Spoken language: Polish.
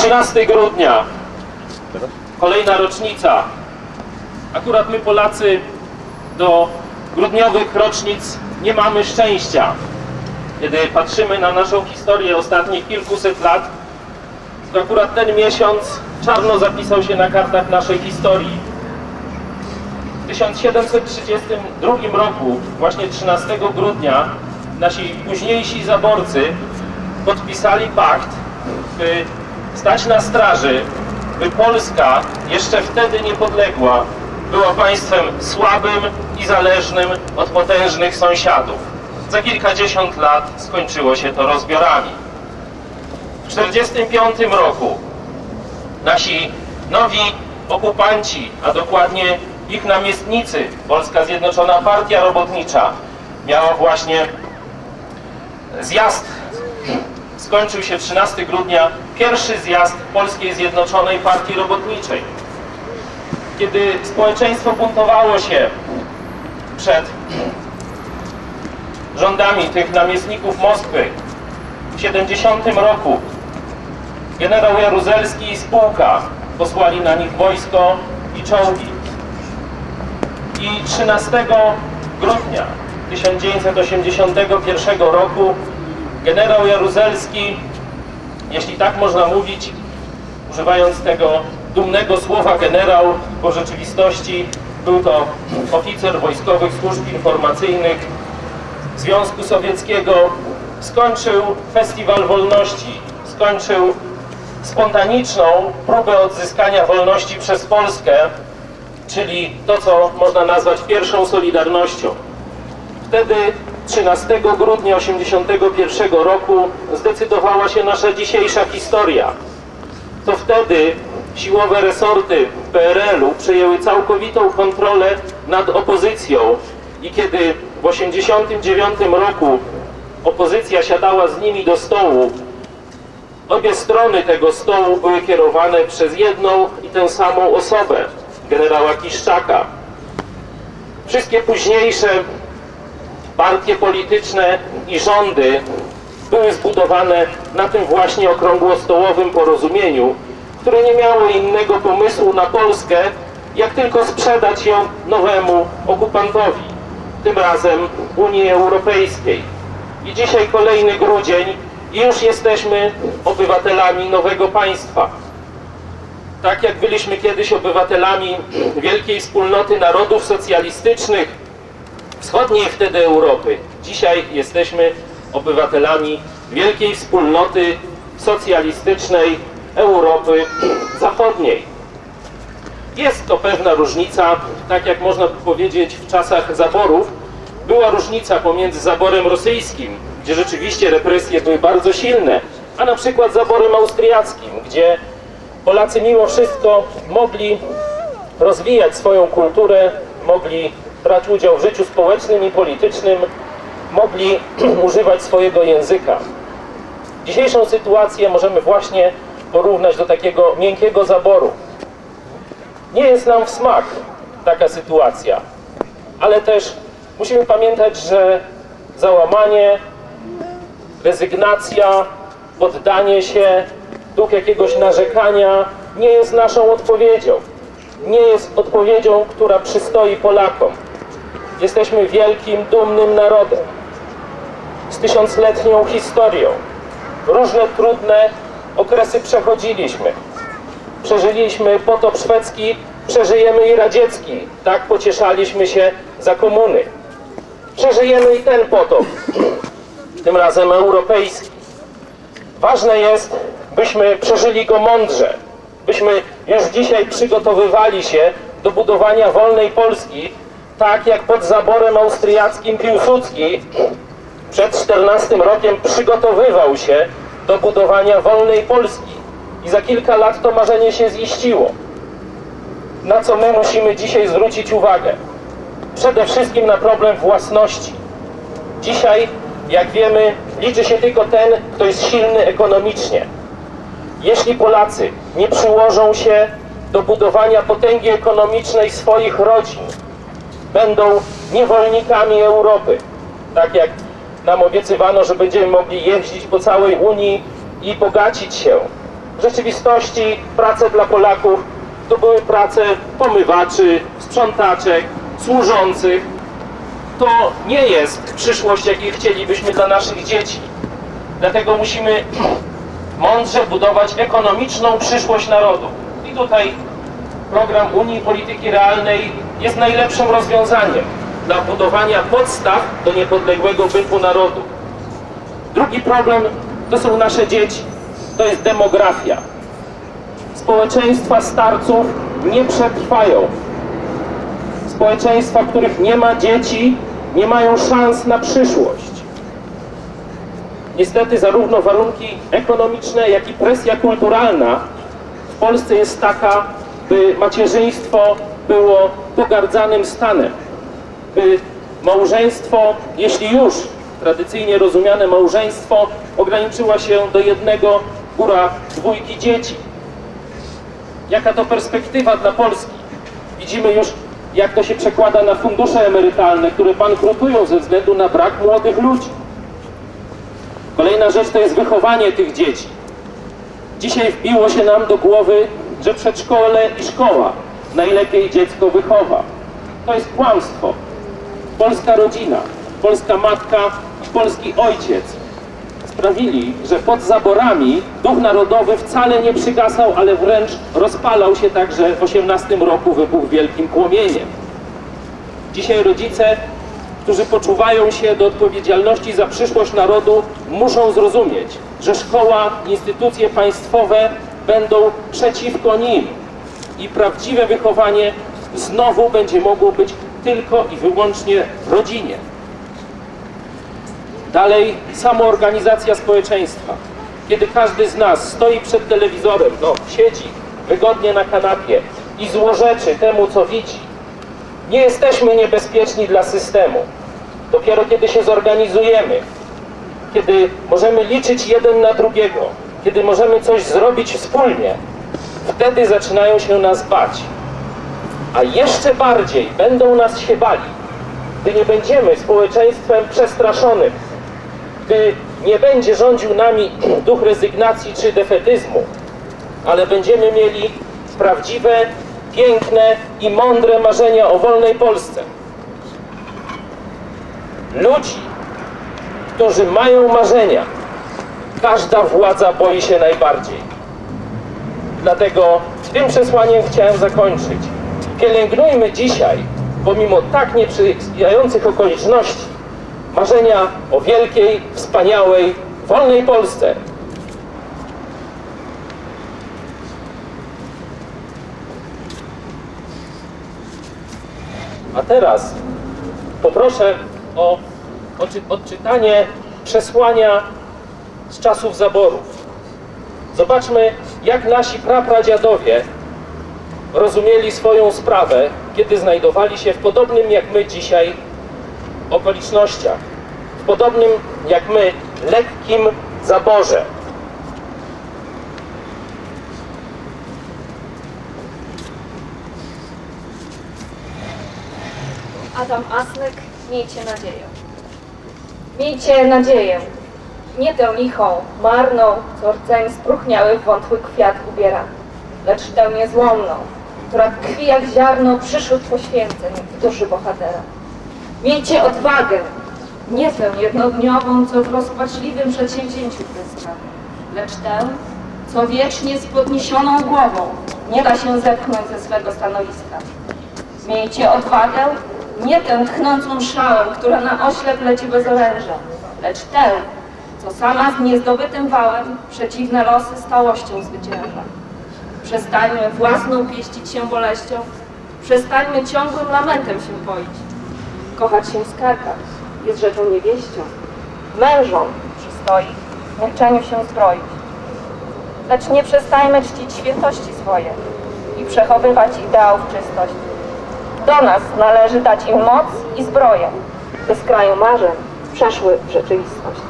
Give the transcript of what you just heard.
13 grudnia, kolejna rocznica. Akurat my Polacy do grudniowych rocznic nie mamy szczęścia. Kiedy patrzymy na naszą historię ostatnich kilkuset lat, to akurat ten miesiąc czarno zapisał się na kartach naszej historii. W 1732 roku, właśnie 13 grudnia, nasi późniejsi zaborcy podpisali pakt, by stać na straży, by Polska, jeszcze wtedy niepodległa, była państwem słabym i zależnym od potężnych sąsiadów. Za kilkadziesiąt lat skończyło się to rozbiorami. W 1945 roku nasi nowi okupanci, a dokładnie ich namiestnicy, Polska Zjednoczona Partia Robotnicza, miała właśnie zjazd. Skończył się 13 grudnia, pierwszy zjazd Polskiej Zjednoczonej Partii Robotniczej. Kiedy społeczeństwo buntowało się przed rządami tych namiestników Moskwy w 70 roku, generał Jaruzelski i spółka posłali na nich wojsko i czołgi. I 13 grudnia 1981 roku generał Jaruzelski, jeśli tak można mówić, używając tego dumnego słowa generał, bo w rzeczywistości był to oficer wojskowych służb informacyjnych Związku Sowieckiego, skończył Festiwal Wolności, skończył spontaniczną próbę odzyskania wolności przez Polskę, czyli to, co można nazwać pierwszą Solidarnością. Wtedy 13 grudnia 1981 roku zdecydowała się nasza dzisiejsza historia. To wtedy siłowe resorty PRL-u przejęły całkowitą kontrolę nad opozycją i kiedy w 1989 roku opozycja siadała z nimi do stołu, obie strony tego stołu były kierowane przez jedną i tę samą osobę, generała Kiszczaka. Wszystkie późniejsze partie polityczne i rządy były zbudowane na tym właśnie okrągłostołowym porozumieniu, które nie miało innego pomysłu na Polskę, jak tylko sprzedać ją nowemu okupantowi, tym razem Unii Europejskiej. I dzisiaj kolejny grudzień i już jesteśmy obywatelami nowego państwa. Tak jak byliśmy kiedyś obywatelami wielkiej wspólnoty narodów socjalistycznych, wschodniej wtedy Europy. Dzisiaj jesteśmy obywatelami wielkiej wspólnoty socjalistycznej Europy Zachodniej. Jest to pewna różnica, tak jak można powiedzieć w czasach zaborów, była różnica pomiędzy zaborem rosyjskim, gdzie rzeczywiście represje były bardzo silne, a na przykład zaborem austriackim, gdzie Polacy mimo wszystko mogli rozwijać swoją kulturę, mogli brać udział w życiu społecznym i politycznym, mogli używać swojego języka. Dzisiejszą sytuację możemy właśnie porównać do takiego miękkiego zaboru. Nie jest nam w smak taka sytuacja, ale też musimy pamiętać, że załamanie, rezygnacja, poddanie się, duch jakiegoś narzekania nie jest naszą odpowiedzią. Nie jest odpowiedzią, która przystoi Polakom. Jesteśmy wielkim, dumnym narodem z tysiącletnią historią. Różne trudne okresy przechodziliśmy. Przeżyliśmy potop szwedzki, przeżyjemy i radziecki. Tak pocieszaliśmy się za komuny. Przeżyjemy i ten potop, tym razem europejski. Ważne jest, byśmy przeżyli go mądrze, byśmy już dzisiaj przygotowywali się do budowania wolnej Polski, tak jak pod zaborem austriackim Piłsudski przed 14 rokiem przygotowywał się do budowania wolnej Polski. I za kilka lat to marzenie się ziściło. Na co my musimy dzisiaj zwrócić uwagę? Przede wszystkim na problem własności. Dzisiaj, jak wiemy, liczy się tylko ten, kto jest silny ekonomicznie. Jeśli Polacy nie przyłożą się do budowania potęgi ekonomicznej swoich rodzin, będą niewolnikami Europy. Tak jak nam obiecywano, że będziemy mogli jeździć po całej Unii i bogacić się. W rzeczywistości prace dla Polaków to były prace pomywaczy, sprzątaczek, służących. To nie jest przyszłość, jakiej chcielibyśmy dla naszych dzieci. Dlatego musimy mądrze budować ekonomiczną przyszłość narodu. I tutaj program Unii Polityki Realnej jest najlepszym rozwiązaniem dla budowania podstaw do niepodległego bytu narodu. Drugi problem to są nasze dzieci. To jest demografia. Społeczeństwa starców nie przetrwają. Społeczeństwa, w których nie ma dzieci, nie mają szans na przyszłość. Niestety zarówno warunki ekonomiczne, jak i presja kulturalna w Polsce jest taka, by macierzyństwo było pogardzanym stanem, by małżeństwo, jeśli już tradycyjnie rozumiane małżeństwo, ograniczyło się do jednego, góra dwójki dzieci. Jaka to perspektywa dla Polski? Widzimy już, jak to się przekłada na fundusze emerytalne, które bankrutują ze względu na brak młodych ludzi. Kolejna rzecz to jest wychowanie tych dzieci. Dzisiaj wbiło się nam do głowy, że przedszkole i szkoła najlepiej dziecko wychowa. To jest kłamstwo. Polska rodzina, polska matka i polski ojciec sprawili, że pod zaborami duch narodowy wcale nie przygasał, ale wręcz rozpalał się tak, że w 18 roku wybuchł wielkim płomieniem. Dzisiaj rodzice, którzy poczuwają się do odpowiedzialności za przyszłość narodu, muszą zrozumieć, że szkoła, instytucje państwowe będą przeciwko nim i prawdziwe wychowanie znowu będzie mogło być tylko i wyłącznie w rodzinie. Dalej, samoorganizacja społeczeństwa. Kiedy każdy z nas stoi przed telewizorem, no, siedzi wygodnie na kanapie i złorzeczy temu, co widzi, nie jesteśmy niebezpieczni dla systemu. Dopiero kiedy się zorganizujemy, kiedy możemy liczyć jeden na drugiego, kiedy możemy coś zrobić wspólnie, wtedy zaczynają się nas bać. A jeszcze bardziej będą nas się bali, gdy nie będziemy społeczeństwem przestraszonym, gdy nie będzie rządził nami duch rezygnacji czy defetyzmu, ale będziemy mieli prawdziwe, piękne i mądre marzenia o wolnej Polsce. Ludzi, którzy mają marzenia, każda władza boi się najbardziej. Dlatego tym przesłaniem chciałem zakończyć. Pielęgnujmy dzisiaj, pomimo tak nieprzyjających okoliczności, marzenia o wielkiej, wspaniałej, wolnej Polsce. A teraz poproszę o odczy- odczytanie przesłania z czasów zaborów. Zobaczmy, jak nasi prapradziadowie rozumieli swoją sprawę, kiedy znajdowali się w podobnym jak my dzisiaj okolicznościach, w podobnym jak my lekkim zaborze. Adam Asnyk, miejcie nadzieję. Miejcie nadzieję. Nie tę lichą, marną, co rdzeń spróchniały w wątły kwiat ubiera, lecz tę niezłomną, która tkwi jak ziarno przyszłych poświęceń w duszy bohatera. Miejcie odwagę, nie tę jednodniową, co w rozpaczliwym przedsięwzięciu pryska, lecz tę, co wiecznie z podniesioną głową nie da się zepchnąć ze swego stanowiska. Miejcie odwagę, nie tę tchnącą szałę, która na oślep leci bez oręża, lecz tę, co sama z niezdobytym wałem przeciwne losy stałością zwycięża. Przestańmy własną pieścić się boleścią, przestańmy ciągłym lamentem się poić. Kochać się skarbać jest rzeczą niewieścią. Mężom przystoi w milczeniu się zbroić. Lecz nie przestajmy czcić świętości swoje i przechowywać ideałów czystość. Do nas należy dać im moc i zbroję, by z kraju marzeń przeszły w rzeczywistość.